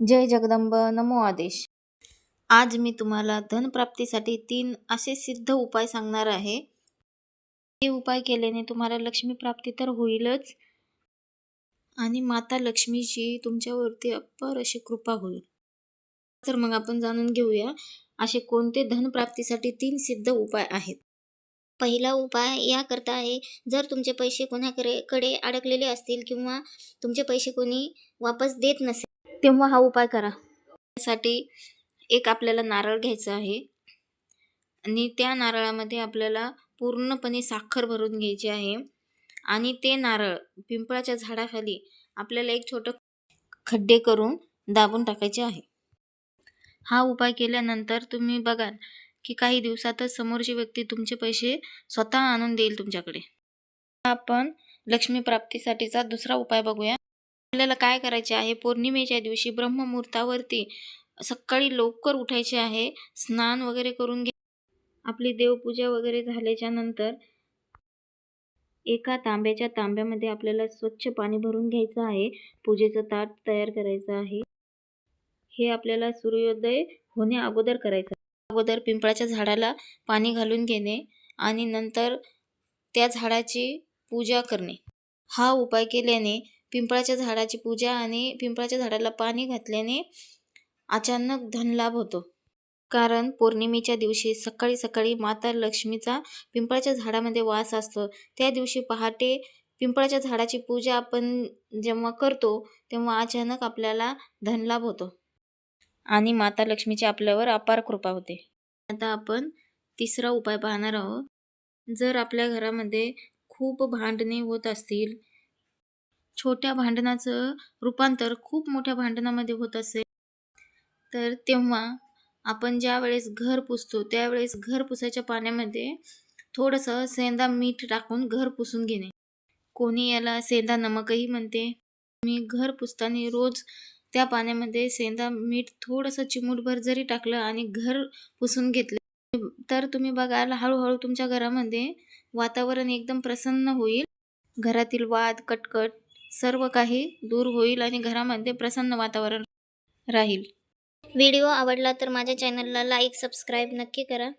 जय जगदंब नमो आदेश. आज मी तुम्हाला धनप्राप्तीसाठी तीन असे सिद्ध उपाय सांगणार आहे. हे उपाय केल्याने तुम्हाला लक्ष्मी प्राप्ती तर होईलच. आणि माता लक्ष्मीची तुमच्यावरती अप्पर अशी कृपा होईल. तर मग आपण जाणून घेऊया असे कोणते धनप्राप्तीसाठी तीन सिद्ध उपाय आहेत. पहिला उपाय याकरता आहे जर तुमचे पैसे कोणाकडे कडे अडकलेले असतील किंवा तुमचे पैसे कोणी वापस देत नसेल तेव्हा हा उपाय करा. त्यासाठी एक आपल्याला नारळ घ्यायचा आहे. आणि त्या नारळामध्ये आपल्याला पूर्णपणे साखर भरून घ्यायची आहे. आणि ते नारळ पिंपळाच्या झाडाखाली आपल्याला एक छोटं खड्डे करून दाबून टाकायचे आहे. हा उपाय केल्यानंतर तुम्ही बघाल की काही दिवसातच समोरची व्यक्ती तुमचे पैसे स्वतः आणून देईल तुमच्याकडे. आपण लक्ष्मी प्राप्तीसाठीचा दुसरा उपाय बघूया. आपल्याला काय करायचे आहे? पौर्णिमेच्या दिवशी ब्रह्ममुहूर्तावरती सकाळी लवकर उठायचे आहे. स्नान वगैरे करून घे. आपली देवपूजा वगैरे झाल्याच्यानंतर एका तांब्याच्या तांब्यामध्ये आपल्याला स्वच्छ पाणी भरून घ्यायचं आहे. पूजेचं ताट तयार करायचं आहे. हे आपल्याला सूर्योदय होण्या अगोदर करायचं अगोदर पिंपळाच्या झाडाला पाणी घालून घेणे आणि नंतर त्या झाडाची पूजा करणे. हा उपाय केल्याने पिंपळाच्या झाडाची पूजा आणि पिंपळाच्या झाडाला पाणी घातल्याने अचानक धनलाभ होतो. कारण पौर्णिमेच्या दिवशी सकाळी सकाळी माता लक्ष्मीचा पिंपळाच्या झाडामध्ये वास असतो. त्या दिवशी पहाटे पिंपळाच्या झाडाची पूजा आपण जेव्हा करतो तेव्हा अचानक आपल्याला धनलाभ होतो. आणि माता लक्ष्मीची आपल्यावर अपार कृपा होते. आता आपण तिसरा उपाय पाहणार आहोत. जर आपल्या घरामध्ये खूप भांडणे होत असतील छोट्या भांडणाचं रूपांतर खूप मोठ्या भांडणामध्ये होत असेल तर तेव्हा आपण ज्या वेळेस घर पुसतो त्यावेळेस घर पुसायच्या पाण्यामध्ये थोडंसं सेंदा मीठ टाकून घर पुसून घेणे. कोणी याला सेंदा नमकही म्हणते. मी घर पुसताना रोज त्या पाण्यामध्ये सेंदा मीठ थोडंसं चिमूटभर जरी टाकलं आणि घर पुसून घेतलं तर तुम्ही बघाल हळूहळू तुमच्या घरामध्ये वातावरण एकदम प्रसन्न होईल. घरातील वाद कटकट सर्व काही दूर होईल आणि घरामध्ये प्रसन्न वातावरण राहील. व्हिडिओ आवडला तर माझ्या चॅनलला लाईक सबस्क्राईब नक्की करा.